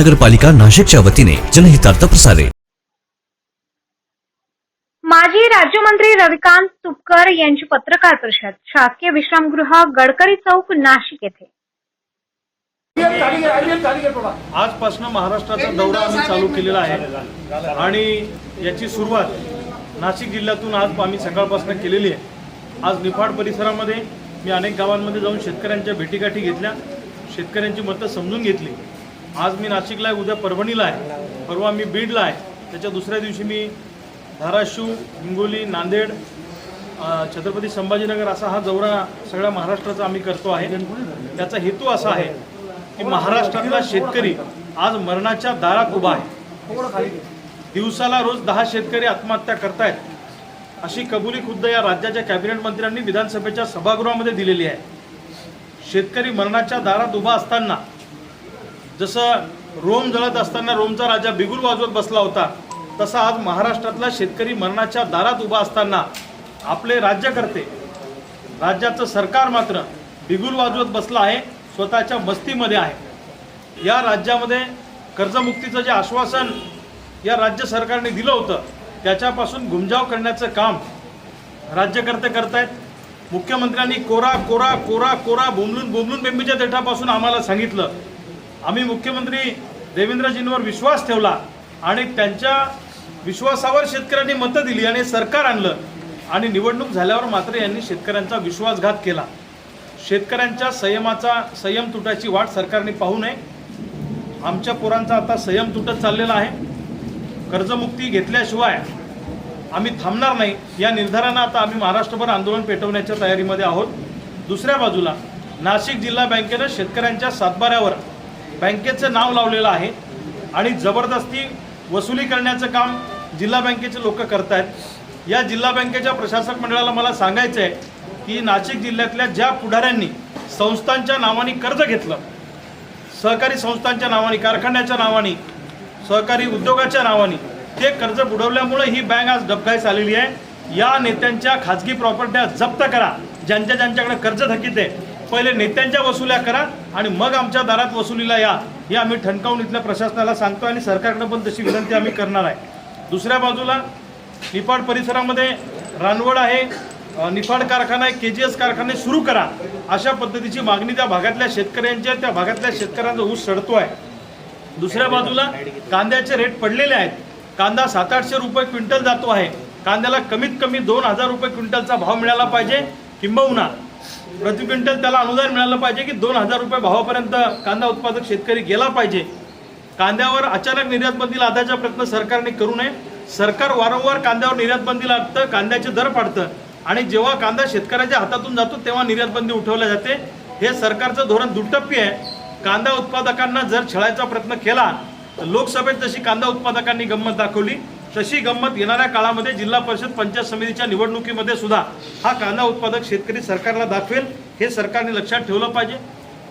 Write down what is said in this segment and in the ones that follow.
महानगरपालिका नाशिकच्या वतीने जनहितार्थ प्रसारे. माजी राज्यमंत्री रविकांत तुपकर यांची पत्रकार परिषद शासकीय विश्रामगृह गडकरी चौक नाशिक येथे. आजपासून महाराष्ट्राचा दौरा आम्ही चालू केलेला आहे. आणि याची सुरुवात नाशिक जिल्ह्यातून आज आम्ही सकाळपासून केलेली आहे. आज निफाड परिसरामध्ये मी अनेक गावांमध्ये जाऊन शेतकऱ्यांच्या भेटीगाठी घेतल्या. शेतकऱ्यांची मतं समजून घेतली. आज मी नाशिकला आहे उद्या परभणीला आहे. परवा मी बीडला आहे. त्याच्या दुसऱ्या दिवशी मी धाराशिव हिंगोली नांदेड छत्रपती संभाजीनगर असा हा दौरा सगळ्या महाराष्ट्राचा आम्ही करतो आहे. त्याचा हेतू असा आहे की महाराष्ट्रातला शेतकरी आज मरणाच्या दारात उभा आहे. दिवसाला रोज दहा शेतकरी आत्महत्या करतायत. अशी कबुली खुद्द या राज्याच्या कॅबिनेट मंत्र्यांनी विधानसभेच्या सभागृहामध्ये दिलेली आहे. शेतकरी मरणाच्या दारात उभा असताना जसं रोम जळत असताना रोमचा राजा बिगुल वाजवत बसला होता तसा आज महाराष्ट्रातला शेतकरी मरणाच्या दारात उभा असताना आपले राज्यकर्ते राज्याचं सरकार मात्र बिगुल वाजवत बसलं आहे स्वतःच्या मस्तीमध्ये आहे. या राज्यामध्ये कर्जमुक्तीचं जे आश्वासन या राज्य सरकारने दिलं होतं त्याच्यापासून घुमजाव करण्याचं काम राज्यकर्ते करतायत. मुख्यमंत्र्यांनी कोरा कोरा कोरा कोरा बोंबलून बोंबलून बेंबीच्या देठापासून आम्हाला सांगितलं आम्ही मुख्यमंत्री देवेंद्रजींवर विश्वास ठेवला आणि त्यांच्या विश्वासावर शेतकऱ्यांनी मतं दिली आणि सरकार आणलं आणि निवडणूक झाल्यावर मात्र यांनी शेतकऱ्यांचा विश्वासघात केला. शेतकऱ्यांच्या संयमाचा संयम तुटाची वाट सरकारने पाहू नये. आमच्या पोरांचा आता संयम तुटत चाललेला आहे. कर्जमुक्ती घेतल्याशिवाय आम्ही थांबणार नाही. या निर्धारानं आता आम्ही महाराष्ट्रभर आंदोलन पेटवण्याच्या तयारीमध्ये आहोत. दुसऱ्या बाजूला नाशिक जिल्हा बँकेनं शेतकऱ्यांच्या सातबाऱ्यावर बँकेचं नाव लावलेलं आहे आणि जबरदस्ती वसुली करण्याचं काम जिल्हा बँकेचे लोक करतायत. या जिल्हा बँकेच्या प्रशासक मंडळाला मला सांगायचं आहे की नाशिक जिल्ह्यातल्या ज्या पुढाऱ्यांनी संस्थांच्या नावाने कर्ज घेतलं सहकारी संस्थांच्या नावाने कारखान्याच्या नावाने सहकारी उद्योगाच्या नावाने ते कर्ज बुडवल्यामुळे ही बँक आज डबघाईस आलेली आहे. या नेत्यांच्या खाजगी प्रॉपर्ट्या जप्त करा. ज्यांच्या ज्यांच्याकडे कर्ज थकीत आहे पहिले नेत्यांच्या वसुल्या करा आणि मग आमच्या दारात वसुलीला या. हे आम्ही ठणकावून इथल्या प्रशासनाला सांगतो आणि सरकारकडे पण तशी विनंती आम्ही करणार आहे. दुसऱ्या बाजूला निफाड परिसरामध्ये रानवड आहे. निफाड कारखाना आहे. के जी एस कारखाने सुरू करा. अशा पद्धतीची मागणी त्या भागातल्या शेतकऱ्यांची आहे. त्या भागातल्या शेतकऱ्यांचा ऊस सडतो आहे. दुसऱ्या बाजूला कांद्याचे रेट पडलेले आहेत. कांदा सात आठशे रुपये क्विंटल जातो आहे. कांद्याला कमीत कमी दोन हजार रुपये क्विंटलचा भाव मिळाला पाहिजे. किंबहुना प्रति क्विंटल त्याला अनुदान मिळालं पाहिजे की दोन हजार रुपये भावापर्यंत कांदा उत्पादक शेतकरी गेला पाहिजे. कांद्यावर अचानक निर्यात बंदी लादायचा प्रयत्न सरकारने करू नये. सरकार वारंवार कांद्यावर निर्यात बंदी लादतं कांद्याचे दर पाडतं आणि जेव्हा कांदा शेतकऱ्याच्या हातातून जातो तेव्हा निर्यात बंदी उठवल्या जाते. हे सरकारचं धोरण दुटप्पी आहे. कांदा उत्पादकांना जर छळायचा प्रयत्न केला तर लोकसभेत जशी कांदा उत्पादकांनी गंमत दाखवली तशी गंमत येणाऱ्या काळामध्ये जिल्हा परिषद पंचायत समितीच्या निवडणुकीमध्ये सुद्धा हा कांदा उत्पादक शेतकरी सरकारला दाखवेल हे सरकारने लक्षात ठेवलं पाहिजे.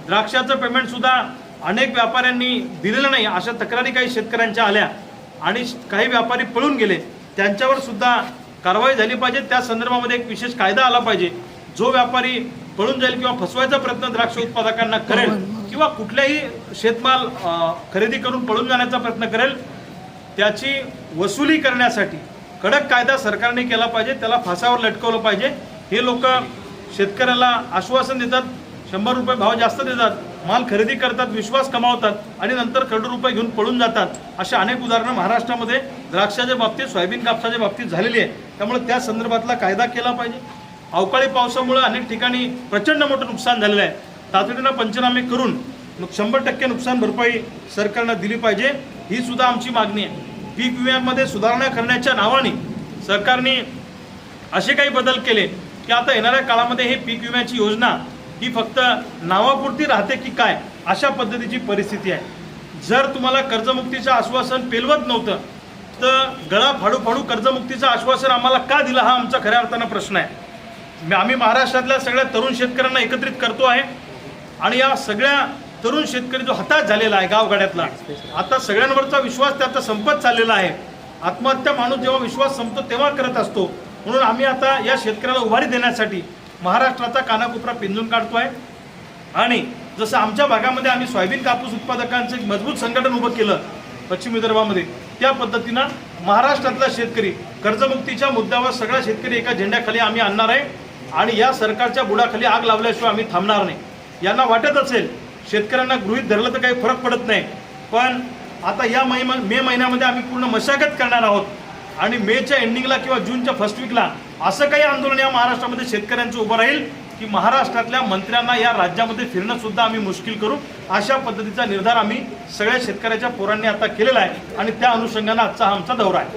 द्राक्षाचं पेमेंट सुद्धा अनेक व्यापाऱ्यांनी दिलेलं नाही अशा तक्रारी काही शेतकऱ्यांच्या आल्या आणि काही व्यापारी पळून गेले. त्यांच्यावर सुद्धा कारवाई झाली पाहिजे. त्या संदर्भामध्ये एक विशेष कायदा आला पाहिजे. जो व्यापारी पळून जाईल किंवा फसवायचा प्रयत्न द्राक्ष उत्पादकांना करेल किंवा कुठल्याही शेतमाल खरेदी करून पळून जाण्याचा प्रयत्न करेल त्याची वसुली करण्यासाठी कडक कायदा सरकारने केला पाहिजे त्याला फासावर लटकवलं पाहिजे. हे लोक शेतकऱ्याला आश्वासन देतात शंभर रुपये भाव जास्त देतात माल खरेदी करतात विश्वास कमावतात आणि नंतर करोडो रुपये घेऊन पळून जातात अशा अनेक उदाहरणं महाराष्ट्रामध्ये द्राक्षाच्या बाबतीत सोयाबीन कापसाच्या बाबतीत झालेली आहे त्यामुळे त्या संदर्भातला कायदा केला पाहिजे. अवकाळी पावसामुळे अनेक ठिकाणी प्रचंड मोठं नुकसान झालेलं आहे. तातडीनं पंचनामे करून शंभर टक्के नुकसान भरपाई सरकारनं दिली पाहिजे. ही सुद्धा आमची मागणी आहे. पीक विम्यामध्ये सुधारणा करण्याच्या नावाने सरकारने असे काही बदल केले की आता येणाऱ्या काळामध्ये हे पीक विम्याची योजना ही फक्त नावापुरती राहते की काय अशा पद्धतीची परिस्थिती आहे. जर तुम्हाला कर्जमुक्तीचं आश्वासन पेलवत नव्हतं तर गळा फाडू फाडू कर्जमुक्तीचं आश्वासन आम्हाला का दिलं हा आमचा खऱ्या अर्थानं प्रश्न आहे. आम्ही महाराष्ट्रातल्या सगळ्या तरुण शेतकऱ्यांना एकत्रित करतो आहे आणि या सगळ्या तरुण शेतकरी जो हताश झालेला आहे गावगाड्यातला आता सगळ्यांवरचा विश्वास त्याचा संपत चाललेला आहे. आत्महत्या माणूस जेव्हा विश्वास संपतो तेव्हा करत असतो. म्हणून आम्ही आता या शेतकऱ्याला उभारी देण्यासाठी महाराष्ट्राचा कानाकोपरा पिंजून काढतो आहे आणि जसं आमच्या भागामध्ये आम्ही सोयाबीन कापूस उत्पादकांचं एक मजबूत संघटन उभं केलं पश्चिम विदर्भामध्ये त्या पद्धतीनं महाराष्ट्रातला शेतकरी कर्जमुक्तीच्या मुद्द्यावर सगळा शेतकरी एका झेंड्याखाली आम्ही आणणार आहे. आणि या सरकारच्या बुडाखाली आग लावल्याशिवाय आम्ही थांबणार नाही. यांना वाटत असेल शेतकऱ्यांना गृहित धरलं तर काही फरक पडत नाही. पण आता या महिमा मे महिन्यामध्ये आम्ही पूर्ण मशागत करणार आहोत. आणि मेच्या एंडिंगला किंवा जूनच्या फर्स्ट वीकला असं काही आंदोलन या महाराष्ट्रामध्ये शेतकऱ्यांचं उभं राहील की महाराष्ट्रातल्या मंत्र्यांना या राज्यामध्ये फिरणं सुद्धा आम्ही मुश्किल करू. अशा पद्धतीचा निर्धार आम्ही सगळ्या शेतकऱ्याच्या पोरांनी आता केलेला आहे. आणि त्या अनुषंगानं आजचा आमचा दौरा आहे.